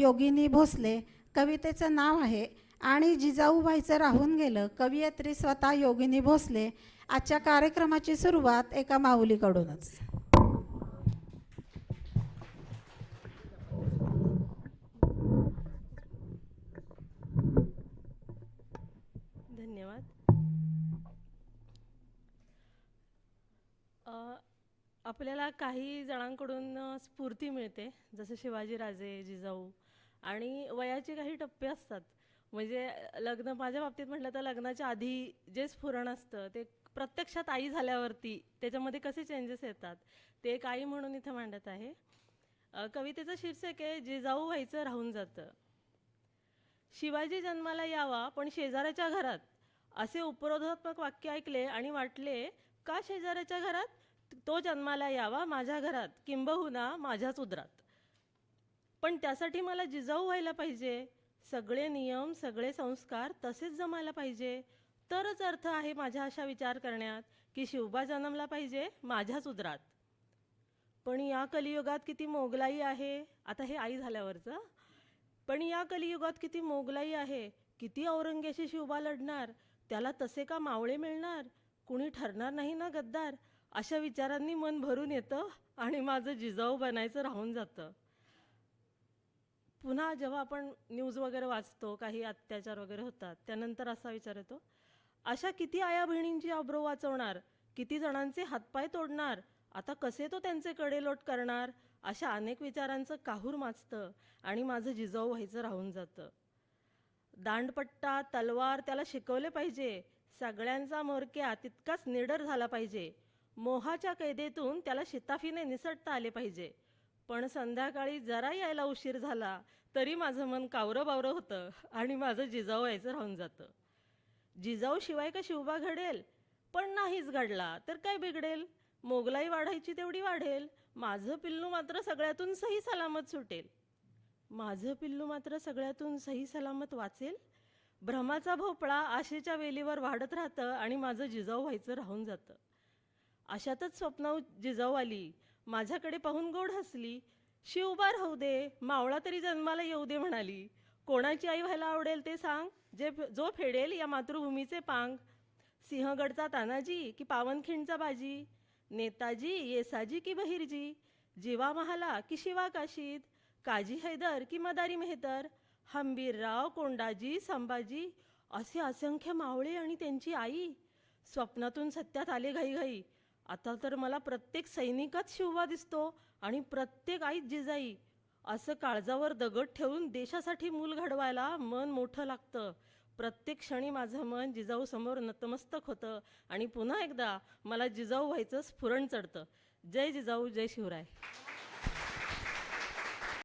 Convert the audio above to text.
योगिनी भोसले कवितेचं नाव आहे. आणि जिजाऊ राहून गेलं कवयित्री स्वतः योगिनी भोसले. आजच्या कार्यक्रमाची सुरुवात एका माऊलीकडूनच. धन्यवाद. आपल्याला काही जणांकडून स्फूर्ती मिळते. जसं शिवाजीराजे जिजाऊ आणि वयाचे काही टप्पे असतात. म्हणजे लग्न माझ्या बाबतीत म्हटलं तर लग्नाच्या आधी जे स्फुरण असतं ते प्रत्यक्षात आई झाल्यावरती त्याच्यामध्ये कसे चेंजेस येतात ते एक आई म्हणून इथं मांडत आहे. कवितेचं शीर्षक आहे जे जाऊ व्हायचं राहून जातं. शिवाजी जन्माला यावा पण शेजाऱ्याच्या घरात. असे उपरोधात्मक वाक्य ऐकले आणि वाटले का शेजाऱ्याच्या घरात? तो जन्माला यावा माझ्या घरात किंबहुना माझ्याच उदरात. पण त्यासाठी मला जिजाऊ व्हायला पाहिजे. सगळे नियम सगळे संस्कार तसेच जमायला पाहिजे. तरच अर्थ आहे माझ्या अशा विचार करण्यात की शिवबा जन्मला पाहिजे माझ्याच उदरात. पण या कलियुगात किती मोगलाई आहे. आता हे आई झाल्यावरचं. पण या कलियुगात किती मोगलाई आहे. किती औरंगेशी शिवबा लढणार. त्याला तसे का मावळे मिळणार? कुणी ठरणार नाही ना गद्दार? अशा विचारांनी मन भरून येतं आणि माझं जिजाऊ बनायचं राहून जातं. पुन्हा जेव्हा आपण न्यूज वगैरे वाचतो काही अत्याचार वगैरे होतात त्यानंतर असा विचार येतो अशा किती आया बहिणींची अब्रो वाचवणार? किती जणांचे हातपाय तोडणार? आता कसे तो त्यांचे कडेलोट करणार? अशा अनेक विचारांचं काहूर माचतं आणि माझं जिजाऊ व्हायचं राहून जातं. दांडपट्टा तलवार त्याला शिकवले पाहिजे. सगळ्यांचा मोरक्या तितकाच निडर झाला पाहिजे. मोहाच्या कैदेतून त्याला शिताफीने निसटता आले पाहिजे. पण संध्याकाळी जरा यायला उशीर झाला तरी माझं मन कावरं बावरं होतं आणि माझं जिजाऊ व्हायचं राहून जातं. जिजाऊ शिवाय का शिवबा घडेल? पण नाहीच घडला तर काय बिघडेल? मोगलाई वाढायची तेवढी वाढेल. माझं पिल्लू मात्र सगळ्यातून सही सलामत सुटेल. माझं पिल्लू मात्र सगळ्यातून सही सलामत वाचेल? भ्रमाचा भोपळा आशेच्या वेलीवर वाढत राहतं आणि माझं जिजाऊ व्हायचं राहून जातं. अशातच स्वप्न जिजाऊ आली माझ्याकडे पाहून गोड हसली. शिवबार होऊ दे मावळा तरी जन्माला येऊ दे म्हणाली. कोणाची आई व्हायला आवडेल ते सांग जे जो फेडेल या मातृभूमीचे पांग. सिंहगडचा तानाजी की पावनखिंडचा बाजी? नेताजी येसाजी की बहिरजी? जीवा महाला की शिवा काशीद काजी हैदर की मदारी मेहतर? हंबीरराव कोंडाजी संभाजी? असे असंख्य मावळे आणि त्यांची आई? स्वप्नातून सत्यात आले घाईघाई. आता तर मला प्रत्येक सैनिकच शिववा दिसतो आणि प्रत्येक आई जिजाई असं काळजावर दगड ठेवून देशासाठी मूल घडवायला मन मोठं लागतं. प्रत्येक क्षणी माझं मन जिजाऊ समोर नतमस्तक होतं आणि पुन्हा एकदा मला जिजाऊ व्हायचं स्फुरण चढतं. जय जिजाऊ जय शिवराय.